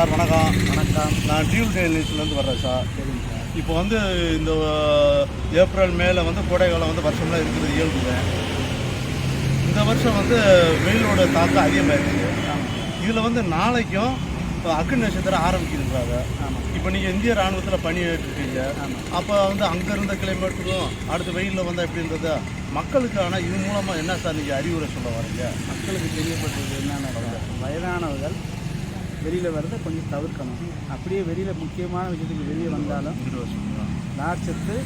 வணக்கம். வணக்கம். நான் டியூல் டெய்லிஸ்லேருந்து வர்றேன் சார். சரிங்க சார். இப்போ வந்து இந்த ஏப்ரல் மேல வந்து கோடைக்காலம் வந்து வருஷம்லாம் இருக்குது இயல்புவேன் இந்த வருஷம் வந்து வெயிலோட தாக்கம் அதிகமாகிடுச்சு ஆமாம் இதில் வந்து நாளைக்கும் இப்போ அக்னி நட்சத்திரம் ஆரம்பிக்குதுன்றாங்க இப்போ நீங்கள் இந்திய ராணுவத்தில் பணி ஏற்றுருக்கீங்க ஆமாம் அப்போ வந்து அங்கே இருந்த கிளைமேட்டுக்கும் அடுத்து வெயிலில் வந்தால் எப்படின்றத மக்களுக்கு ஆனால் இது மூலமாக என்ன சார் நீங்கள் அறிவுரை சொல்ல வரீங்க? மக்களுக்கு தெரியப்பட்டது என்னென்ன வயதானவர்கள் வெளியில் வர்றதை கொஞ்சம் தவிர்க்கணும். அப்படியே வெளியில் முக்கியமான விஷயத்துக்கு வெளியே வந்தாலும். நார்ச்சத்து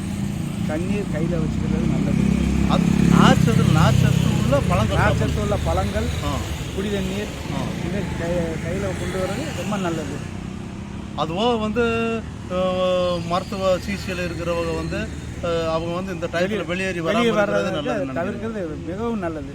தண்ணீர் கையில் வச்சுக்கிறது நல்லது. அது நார்ச்சத்து நார்ச்சத்து உள்ள பழங்கள் நார்ச்சத்து உள்ள பழங்கள் ஆ. குடி தண்ணீர் ஆ. இதை கை கையில் கொண்டு வர்றது ரொம்ப நல்லது. அதுவும் வந்து மருத்துவ சிகிச்சையில் இருக்கிறவங்க வந்து அவங்க வந்து இந்த டைத்தில் வெளியேறி வெளியே வர்றதை நல்லது. தவிர்க்கிறது மிகவும் நல்லது.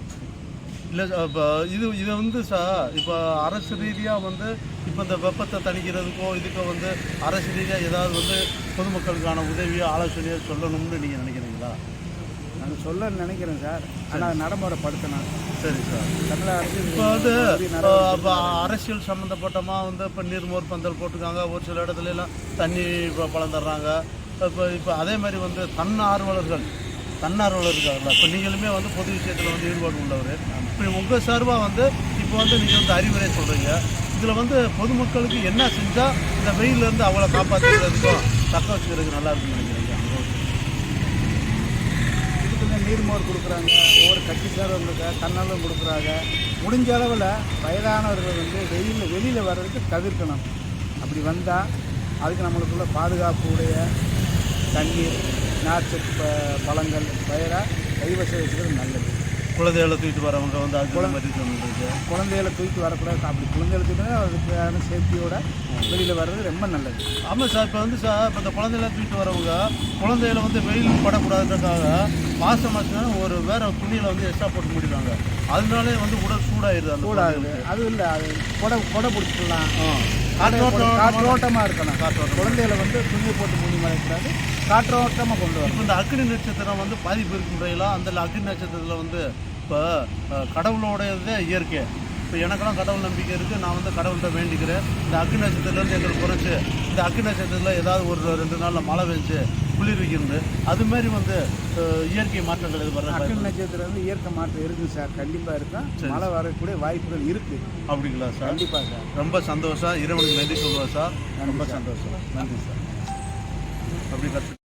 இல்லை இப்போ இது இது வந்து சார் இப்போ அரசு ரீதியாக வந்து இப்போ இந்த வெப்பத்தை தணிக்கிறதுக்கோ இதுக்கோ வந்து அரசு ரீதியாக ஏதாவது வந்து பொதுமக்களுக்கான உதவியோ ஆலோசனையோ சொல்லணும்னு நீங்கள் நினைக்கிறீங்களா? நான் சொல்ல நினைக்கிறேன் சார். ஆனால் நடைமுறைப்படுத்தணும். சரி சார். தமிழக அரசு இப்போ வந்து இப்போ அரசியல் சம்மந்தப்பட்டமா வந்து இப்போ நீர்மோர் பந்தல் போட்டிருக்காங்க ஒரு சில இடத்துல எல்லாம் தண்ணி இப்போ பழம் தர்றாங்க. இப்போ இப்போ அதே மாதிரி வந்து தன்னார்வலர்கள் தன்னார்வலர் இருக்காங்கல்ல இப்போ நீங்களுமே வந்து பொது விஷயத்தில் வந்து ஈடுபாடு உள்ளவர். இப்போ உங்கள் சார்பாக வந்து இப்போ வந்து நீங்கள் வந்து அறிவுரை சொல்கிறீங்க இதில் வந்து பொதுமக்களுக்கு என்ன செஞ்சால் இந்த வெயிலேருந்து அவளை காப்பாற்றுறதுக்கும் தக்க வச்சுக்கிறதுக்கு நல்லா இருக்குன்னு நினைக்கிறீங்க? இதுக்கு நீர்மோர் கொடுக்குறாங்க. ஒவ்வொரு கட்சி சார்பவங்களுக்கு தன்னாலும் கொடுக்குறாங்க. முடிஞ்ச அளவில் வயதானவர்கள் வந்து வெயிலில் வெளியில் வர்றதுக்கு தவிர்க்கணும். அப்படி வந்தால் அதுக்கு நம்மளுக்குள்ள பாதுகாப்பு உடைய தண்ணீர் ப- பழங்கள் பயிராக கைவசம் வச்சுக்கிறது நல்லது. குழந்தைகளை தூக்கிட்டு வரவங்க வந்து அது மாதிரி சொல்லிருக்கு குழந்தைகளை தூக்கி வரக்கூடாது. அப்படி குழந்தைகளை தூக்கினா அதுக்கான சேஃப்டியோட வெளியில் வர்றது ரொம்ப நல்லது. ஆமாம் சார் இப்போ வந்து சார் இப்போ இந்த குழந்தையில தூக்கிட்டு வரவங்க குழந்தையில வந்து வெயில் படக்கூடாதுன்றதுக்காக மாதம் மாதம் ஒரு வேற துணியில் வந்து எக்ஸ்ட்ரா போட்டு முடிக்கிறாங்க அதனாலே வந்து உடல் சூடாயிருது அந்த கூடாது அது இல்லை அது கொடை கொடை பிடிச்சிக்கலாம். காற்றோட்டம் காற்றோட்டமாக இருக்கணும். காற்றோட்டம். குழந்தைகளை வந்து துணி போட்டு மூடி மறைக்கூடாது காற்றோட்டமாக கொண்டு வரணும். இந்த அக்னி நட்சத்திரம் வந்து பாதிப்பு இருக்கின்றீங்களா அந்த அக்னி நட்சத்திரத்தில் வந்து இப்போ கடவுளோடையதே இயற்கை. இப்போ எனக்கெல்லாம் கடவுள் நம்பிக்கை இருக்குது நான் வந்து கடவுள்கிட்ட வேண்டிக்கிறேன். இந்த அக்னி நட்சத்திரத்துலேருந்து எங்களுக்கு குறைச்சி இந்த அக்னி நட்சத்திரத்தில் ஏதாவது ஒரு ரெண்டு நாளில் மழை பெஞ்சு குளிர் வைக்கிறது அது மாதிரி வந்து இயற்கை மாற்றங்கள் இது வர்ற அக்கல் நட்சத்திரம் வந்து இயற்கை மாற்றம் இருக்குது சார். கண்டிப்பாக இருக்கும். மழை வரக்கூடிய வாய்ப்புகள் இருக்குது அப்படிங்களா சார்? கண்டிப்பாக சார். ரொம்ப சந்தோஷம். இறைவனுக்கு நன்றி சொல்லுவேன் சார். ரொம்ப சந்தோஷம். நன்றி சார். அப்படி கற்று